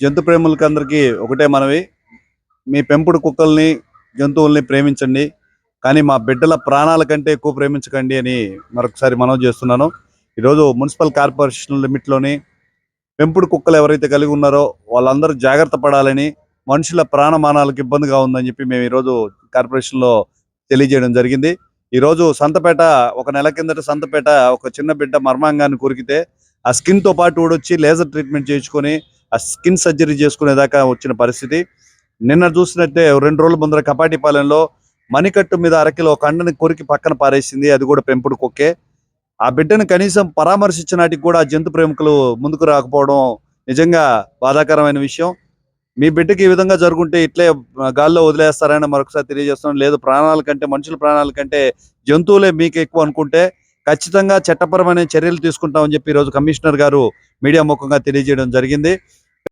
జంతు ప్రేములకి అందరికీ ఒకటే మనవి. మీ పెంపుడు కుక్కల్ని జంతువుల్ని ప్రేమించండి. కానీ మా బిడ్డల ప్రాణాల కంటే ఎక్కువ ప్రేమించకండి అని మరొకసారి మనవి చేస్తున్నాను. ఈరోజు మున్సిపల్ కార్పొరేషన్ లిమిట్లోని పెంపుడు కుక్కలు ఎవరైతే కలిగి ఉన్నారో వాళ్ళందరూ జాగ్రత్త పడాలని మనుషుల ప్రాణమానాలకు ఇబ్బందిగా ఉందని చెప్పి మేము ఈరోజు కార్పొరేషన్లో తెలియజేయడం జరిగింది. ఈరోజు సంతపేట ఒక నెల కిందట సంతపేట ఒక చిన్న బిడ్డ మర్మాంగాన్ని కొరికితే ఆ స్కిన్తో పాటు ఊడొచ్చి లేజర్ ట్రీట్మెంట్ చేయించుకొని ఆ స్కిన్ సర్జరీ చేసుకునేదాకా వచ్చిన పరిస్థితి. నిన్న చూసినట్టే రెండు రోజుల ముందర కపాటిపాలెంలో మణికట్టు మీద అరకిలో కండని కొరికి పక్కన పారేసింది. అది కూడా పెంపుడు కుక్కే. ఆ బిడ్డను కనీసం పరామర్శించినాటికి కూడా జంతు ప్రేమికులు ముందుకు రాకపోవడం నిజంగా బాధాకరమైన విషయం. మీ బిడ్డకి ఈ విధంగా జరుగుంటే ఇట్లే గాల్లో వదిలేస్తారని మరొకసారి తెలియజేస్తున్నాం లేదు ప్రాణాల కంటే మనుషుల ప్రాణాల కంటే జంతువులే మీకు ఎక్కువ అనుకుంటే ఖచ్చితంగా చట్టపరమైన చర్యలు తీసుకుంటామని చెప్పి ఈరోజు కమిషనర్ గారు మీడియా ముఖంగా తెలియజేయడం జరిగింది.